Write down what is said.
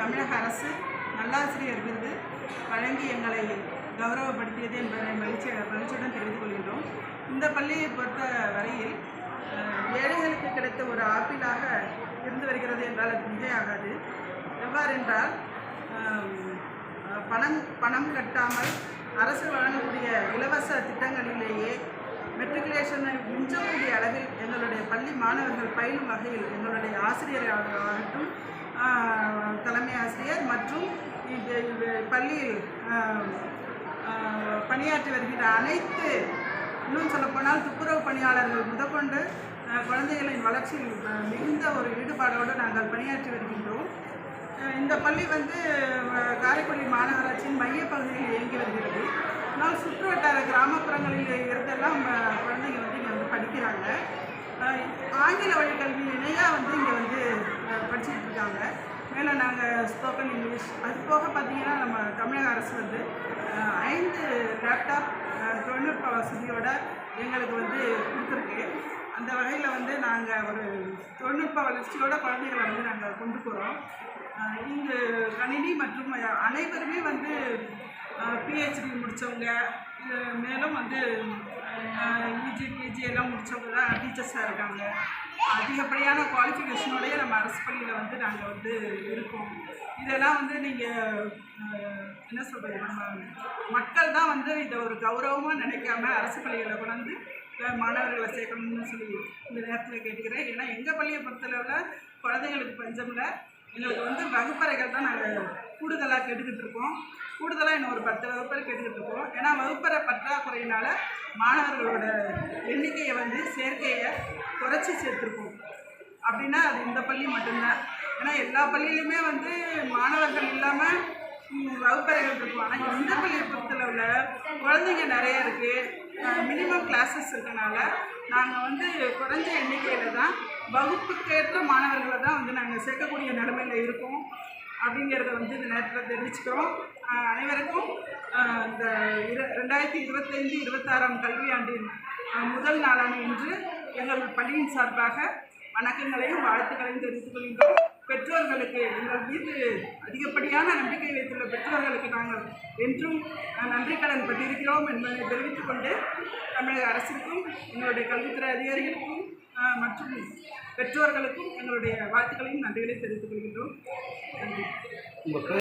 தமிழக அரசு நல்லாசிரியர் விருது வழங்கி எங்களை கௌரவப்படுத்தியது என்பதை மகிழ்ச்சி மகிழ்ச்சியுடன் தெரிந்து கொள்கின்றோம். இந்த பள்ளியை பொறுத்த வரையில் ஏழைகளுக்கு கிடைத்த ஒரு ஆப்பிளாக இருந்து வருகிறது என்றால் அது மிகையாகாது. எவ்வாறென்றால் பணம் பணம் கட்டாமல் அரசு வழங்கக்கூடிய இலவச திட்டங்களிலேயே மெட்ரிகுலேஷனை மிஞ்சக்கூடிய அளவில் எங்களுடைய பள்ளி மாணவர்கள் பயிலும் வகையில் எங்களுடைய ஆசிரியராகட்டும் மற்றும் இது பள்ளியில் பணியாற்றி வருகின்ற அனைத்து இன்னும் சொல்லப்போனால் துப்புரவு பணியாளர்கள் முதற்கொண்டு குழந்தைகளின் வளர்ச்சியில் மிகுந்த ஒரு ஈடுபாடோடு நாங்கள் பணியாற்றி வருகின்றோம். இந்த பள்ளி வந்து காரைக்குடி மாநகராட்சியின் மையப்பகுதியில் இயங்கி வருகிறது. ஆனால் சுற்று வட்டார கிராமப்புறங்களில் இருந்தெல்லாம் குழந்தைகள் குழந்தைங்க வந்து இங்கே வந்து படிக்கிறாங்க. ஆங்கில வழி கல்வி இணையாக வந்து இங்கே வந்து படிச்சுட்டு இருக்காங்க. மேலே நாங்கள் ஸ்போக்கன் இங்கிலீஷ் அது போக பார்த்தீங்கன்னா நம்ம தமிழக அரசு வந்து ஐந்து லேப்டாப் தொழில்நுட்ப வசதியோட எங்களுக்கு வந்து கொடுத்துருக்கு. அந்த வகையில் வந்து நாங்கள் ஒரு தொழில்நுட்ப வளர்ச்சியோட குழந்தைகளை வந்து நாங்கள் கொண்டு போகிறோம் இங்கு கணினி மற்றும் அனைவருமே வந்து பிஹெச்டி முடித்தவங்க மேலும் வந்து யூஜி பிஜி எல்லாம் முடித்தவங்க தான் டீச்சர்ஸாக இருக்காங்க. அதிகப்படியான குவாலிஃபிகேஷனோட ஹாஸ்பிட்டலில் அரசு பள்ளியில் வந்து நாங்கள் வந்து இருக்கோம். இதெல்லாம் வந்து நீங்கள் என்ன சொல்கிறது நம்ம மக்கள் தான் வந்து இதை ஒரு கௌரவமாக நினைக்காம அரசு பள்ளிகளை கொண்டாந்து மாணவர்களை சேர்க்கணும்னு சொல்லி இந்த நேரத்தில் கேட்டுக்கிறேன். ஏன்னா எங்கள் பள்ளியை பொறுத்தளவில் குழந்தைங்களுக்கு பஞ்சமில் எங்களுக்கு வந்து வகுப்பறைகள் தான் நாங்கள் கூடுதலாக கேட்டுக்கிட்டு இருக்கோம். கூடுதலாக இன்னும் ஒரு பத்து வகுப்பறை கேட்டுக்கிட்டு இருக்கோம். ஏன்னா வகுப்பறை பற்றாக்குறையினால் மாணவர்களோட எண்ணிக்கையை வந்து சேர்க்கையை குறைச்சி சேர்த்துருக்கோம். அப்படின்னா அது இந்த பள்ளி மட்டும்தான். ஏன்னா எல்லா பள்ளியிலுமே வந்து மாணவர்கள் இல்லாமல் வகுப்பறைகள் இருக்கும். ஆனால் இந்த பள்ளியை பொறுத்தளவில் குழந்தைங்க நிறைய இருக்குது மினிமம் கிளாஸஸ் இருக்கனால நாங்கள் வந்து குறைஞ்ச எண்ணிக்கையில் தான் வகுப்புக்கேற்ற மாணவர்களை தான் வந்து நாங்கள் சேர்க்கக்கூடிய நிலைமையில் இருக்கோம். அப்படிங்கிறத வந்து இந்த நேரத்தில் தெரிவிச்சுக்கிறோம். அனைவருக்கும் இந்த இரு ரெண்டாயிரத்தி இருபத்தைந்து இருபத்தாறாம் கல்வியாண்டின் முதல் நாளான இன்று எங்கள் பள்ளியின் சார்பாக வணக்கங்களையும் வாழ்த்துக்களையும் தெரிவித்துக் கொள்கின்றோம். பெற்றோர்களுக்கு எங்கள் மீது அதிகப்படியான நம்பிக்கை வைத்துள்ள பெற்றோர்களுக்கு நாங்கள் என்றும் நன்றி கடன் பட்டிருக்கிறோம் என்பதை தெரிவித்துக் கொண்டு தமிழக அரசுக்கும் எங்களுடைய கல்வித்துறை அதிகாரிகளுக்கும் மற்றும் பெற்றோர்களுக்கும் எங்களுடைய வாழ்த்துக்களையும் நன்றிகளை தெரிவித்துக் கொள்கின்றோம். நன்றி.